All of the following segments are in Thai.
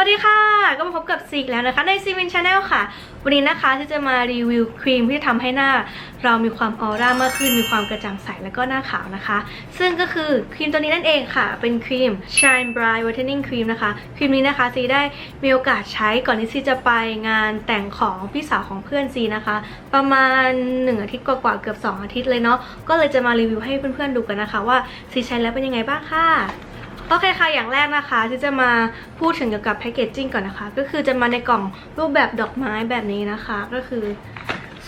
วัสดีค่ะ ก็มาพบกับซีกแล้วนะคะ ในซีวินชาแนลค่ะ วันนี้นะคะที่จะมารีวิวครีมที่ทำให้หน้า เรามีความออร่ามากขึ้นมีความกระจ่างใสแล้วก็หน้าขาวนะคะ ซึ่งก็คือครีมตัวนี้นั่นเองค่ะ เป็นครีม Shine Bright Whitening Cream นะคะ ครีมนี้นะคะซีได้มีโอกาสใช้ก่อนที่ซีจะไปงานแต่งของพี่สาวของเพื่อนซีนะคะ ประมาณ 1 อาทิตย์กว่าๆเกือบ 2 อาทิตย์เลยเนาะก็เลยจะมารีวิวให้เพื่อนๆดูกันนะคะ ว่าซีใช้แล้วเป็นยังไงบ้างค่ะ โอเคค่ะ อย่างแรกนะคะที่จะมาพูดถึงเกี่ยวกับแพคเกจจิ้งก่อนนะคะ ก็คือจะมาในกล่องรูปแบบดอกไม้แบบนี้นะคะ ก็คือ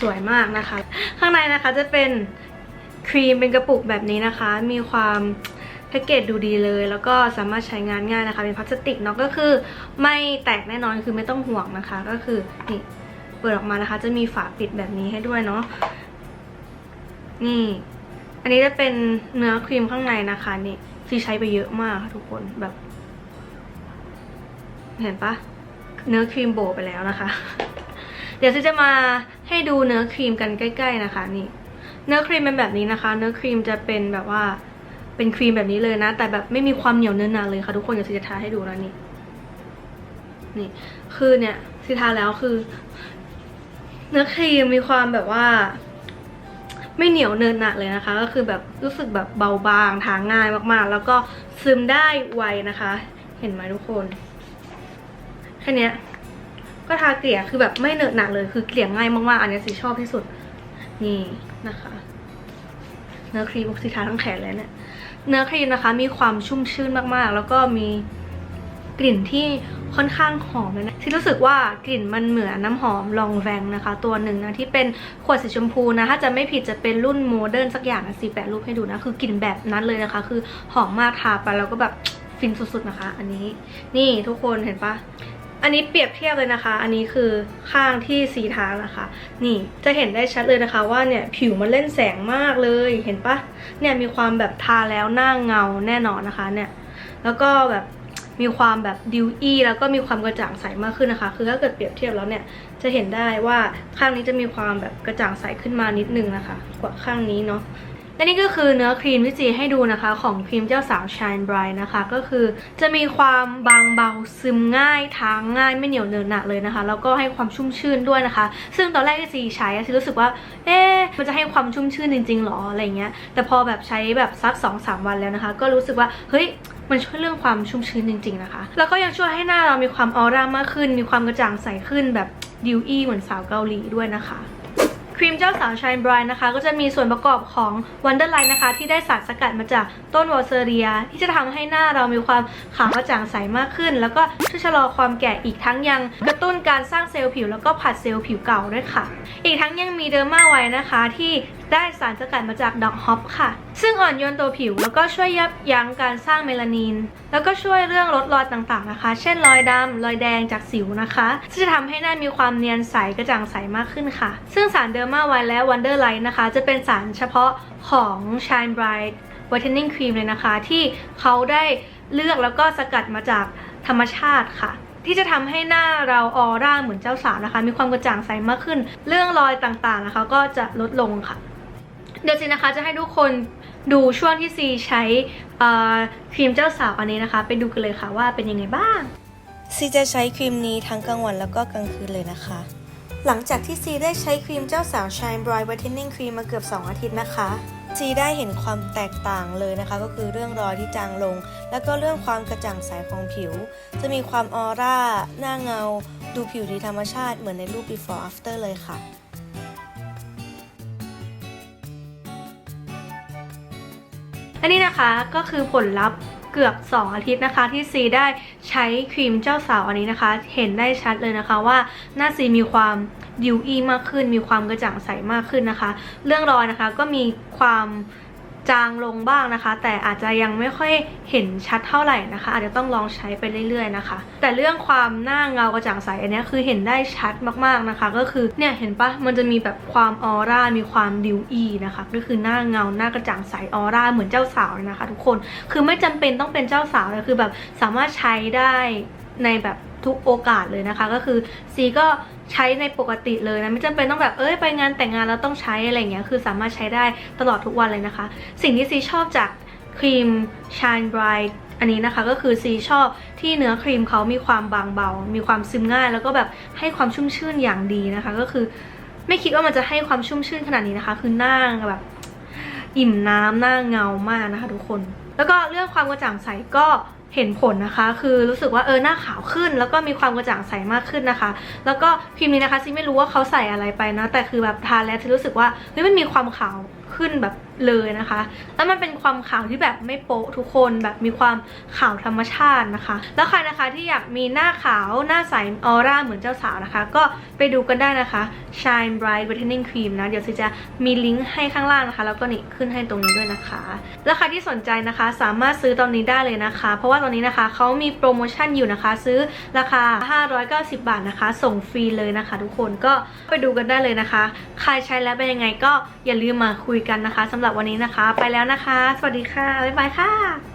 สวยมากนะคะ ข้างในนะคะจะเป็นครีมเป็นกระปุกแบบนี้นะคะ มีความแพคเกจดูดีเลย แล้วก็สามารถใช้งานง่ายนะคะ เป็นพลาสติกเนาะก็คือไม่แตกแน่นอนคือไม่ต้องห่วงนะคะ ก็คือนี่เปิดออกมานะคะ จะมีฝาปิดแบบนี้ให้ด้วยเนาะนี่ อันนี้จะเป็นเนื้อครีมข้างในนะคะนี่ ซีใช้ไปเยอะมากค่ะทุกคนแบบ เห็นปะเนื้อครีมโบไปแล้วนะคะ เดี๋ยวซีจะมาให้ดูเนื้อครีมกันใกล้ ๆ นะคะนี่ เนื้อครีมเป็นแบบนี้นะคะ เนื้อครีมจะเป็นแบบว่าเป็นครีมแบบนี้เลยนะ แต่แบบไม่มีความเหนียวเนื้อหนาเลยค่ะทุกคนเดี๋ยวซีจะทาให้ดูแล้วนี่นี่ คือเนี่ยซีทาแล้วคือ เนื้อครีมมีความแบบว่า ไม่เหนียวเนินหนักเลยนะคะ ก็คือแบบรู้สึกแบบเบาบางทาง่ายมากๆ แล้วก็ซึมได้ไวนะคะ เห็นไหมทุกคนแค่เนี้ยก็ทาเกลี่ยคือแบบไม่เหนอะหนักเลยคือเกลี่ยง่ายมากๆอันนี้สิชอบที่สุดนี่นะคะเนื้อครีมสิทาทั้งแขนเลยเนี่ยเนื้อครีมนะคะมีความชุ่มชื่นมากๆ แล้วก็มี กลิ่นที่ค่อนข้างหอมเลยนะที่รู้สึกว่ากลิ่นมันเหมือนน้ำหอมลองแวงนะคะ ตัวหนึ่งนะที่เป็นขวดสีชมพูนะถ้าจะไม่ผิดจะเป็นรุ่นโมเดิร์นสักอย่างนะสีแปะรูปให้ดูนะ คือกลิ่นแบบนั้นเลยนะคะ คือหอมมากทาไปแล้วก็แบบฟินสุดๆนะคะ อันนี้นี่ทุกคนเห็นปะอันนี้เปรียบเทียบเลยนะคะ อันนี้คือข้างที่สีทานะคะ นี่จะเห็นได้ชัดเลยนะคะว่าเนี่ยผิวมันเล่นแสงมากเลย เห็นปะเนี่ยมีความแบบทาแล้วหน้าเงาแน่นอนนะคะเนี่ย แล้วก็แบบ มีความแบบดิวอี้แล้วก็มีความกระจ่างใสมากขึ้นนะคะ คือถ้าเกิดเปรียบเทียบแล้วเนี่ยจะเห็นได้ว่าข้างนี้จะมีความแบบกระจ่างใสขึ้นมานิดนึงนะคะ กว่าข้างนี้เนาะและนี่ก็คือเนื้อครีมที่จีให้ดูนะคะ ของครีมเจ้าสาว Shine Bright นะคะ ก็คือจะมีความบางเบาซึมง่ายทางง่ายไม่เหนียวเนินหนักเลยนะคะ แล้วก็ให้ความชุ่มชื่นด้วยนะคะ ซึ่งตอนแรกที่จีใช้อะจีรู้สึกว่า เอ๊ะมันจะให้ความชุ่มชื่นจริงๆหรออะไรเงี้ยแต่พอแบบใช้แบบสัก2อสวันแล้วนะคะ ก็รู้สึกว่าเฮ้ย มันช่วยเรื่องความชุ่มชื้นจริง ๆนะคะ แล้วก็ยังช่วยให้หน้าเรามีความออร่ามากขึ้น มีความกระจ่างใสขึ้นแบบดิวอี้เหมือนสาวเกาหลีด้วยนะคะครีมเจ้าสาว Shine Bright นะคะ ก็จะมีส่วนประกอบของ Wonderlight นะคะ ที่ได้สารสกัดมาจากต้นวอลเซเรีย ที่จะทำให้หน้าเรามีความขาวกระจ่างใสมากขึ้น แล้วก็ช่วยชะลอความแก่อีกทั้งยังกระตุ้นการสร้างเซลล์ผิว แล้วก็ผัดเซลล์ผิวเก่าด้วยค่ะ อีกทั้งยังมีเดอร์มาไวนะคะ ที่ ได้สารสกัดมาจากดอกฮอปค่ะ ซึ่งอ่อนโยนตัวผิวแล้วก็ช่วยยับยั้งการสร้างเมลานิน แล้วก็ช่วยเรื่องลดรอยต่างๆนะคะ เช่นรอยดำรอยแดงจากสิวนะคะซึ่งจะทำให้หน้ามีความเนียนใสกระจ่างใสมากขึ้นค่ะ ซึ่งสารเดอร์มาไวและ Wonderlight นะคะ จะเป็นสารเฉพาะของ Shine Bright Whitening Cream เลยนะคะ ที่เขาได้เลือกแล้วก็สกัดมาจากธรรมชาติค่ะที่จะทำให้หน้าเราออร่าเหมือนเจ้าสาวนะคะ มีความกระจ่างใสมากขึ้น เรื่องรอยต่างๆนะคะ ก็จะลดลงค่ะ เดี๋ยวซีนะคะจะให้ทุกคนดูช่วงที่ซีใช้ครีมเจ้าสาวอันนี้นะคะ ไปดูกันเลยค่ะว่าเป็นยังไงบ้าง ซีจะใช้ครีมนี้ทั้งกลางวันแล้วก็กลางคืนเลยนะคะ หลังจากที่ซีได้ใช้ครีมเจ้าสาว Shine Bright Whitening Cream มาเกือบ 2 อาทิตย์นะคะซีได้เห็นความแตกต่างเลยนะคะ ก็คือเรื่องรอยที่จางลง แล้วก็เรื่องความกระจ่างใสของผิว จะมีความออร่า หน้าเงา ดูผิวดีธรรมชาติเหมือนในรูป before after เลยค่ะ และนี่นะคะก็คือผลลัพธ์เกือบ 2 อาทิตย์นะคะที่ซีได้ใช้ครีมเจ้าสาวอันนี้นะคะ เห็นได้ชัดเลยนะคะว่าหน้าซีมีความดิวอี้มากขึ้น มีความกระจ่างใสมากขึ้นนะคะ เรื่องรอยนะคะก็มีความ จางลงบ้างนะคะ แต่อาจจะยังไม่ค่อยเห็นชัดเท่าไหร่นะคะ อาจจะต้องลองใช้ไปเรื่อยๆนะคะ แต่เรื่องความหน้าเงากระจ่างใสอันนี้คือเห็นได้ชัดมากๆนะคะ ก็คือเนี่ยเห็นปะมันจะมีแบบความออร่ามีความดิวอี้นะคะก็คือหน้าเงาหน้ากระจ่างใสออร่าเหมือนเจ้าสาวเลยนะคะ ทุกคนคือไม่จำเป็นต้องเป็นเจ้าสาวเลยคือแบบสามารถใช้ได้ในแบบ ทุกโอกาสเลยนะคะ ก็คือซีก็ใช้ในปกติเลยนะไม่จำเป็นต้องแบบเอ้ยไปงานแต่งงานแล้วต้องใช้อะไรเงี้ยคือสามารถใช้ได้ตลอดทุกวันเลยนะคะ สิ่งที่ซีชอบจากครีม Shine Bright อันนี้นะคะก็คือซีชอบที่เนื้อครีมเขามีความบางเบา มีความซึมง่าย แล้วก็แบบให้ความชุ่มชื่นอย่างดีนะคะ ก็คือไม่คิดว่ามันจะให้ความชุ่มชื่นขนาดนี้นะคะ คือหน้าแบบอิ่มน้ำหน้าเงามากนะคะ ทุกคน แล้วก็เรื่องความกระจ่างใสก็ เห็นผลนะคะ คือรู้สึกว่าเออหน้าขาวขึ้น แล้วก็มีความกระจ่างใสมากขึ้นนะคะ แล้วก็ครีมนี้นะคะซิไม่รู้ว่าเขาใส่อะไรไปนะ แต่คือแบบทาแล้วซิรู้สึกว่าเฮ้ยมันมีความขาว ขึ้นแบบเลยนะคะ แล้วมันเป็นความขาวที่แบบไม่โป๊ะทุกคนแบบมีความขาวธรรมชาตินะคะ แล้วใครนะคะที่อยากมีหน้าขาวหน้าใสออร่าเหมือนเจ้าสาวนะคะ ก็ไปดูกันได้นะคะ Shine Bright Whitening Cream นะ เดี๋ยวซิจะมีลิงก์ให้ข้างล่างนะคะ แล้วก็นี่ขึ้นให้ตรงนี้ด้วยนะคะ แล้วใครที่สนใจนะคะสามารถซื้อตอนนี้ได้เลยนะคะ เพราะว่าตอนนี้นะคะเขามีโปรโมชั่นอยู่นะคะ ซื้อราคา 590 บาทนะคะ ส่งฟรีเลยนะคะ ทุกคนก็ไปดูกันได้เลยนะคะ ใครใช้แล้วเป็นยังไงก็อย่าลืมมาคุยยกันนะคะสำหรับวันนี้นะคะ ไปแล้วนะคะ สวัสดีค่ะ บ๊ายบายค่ะ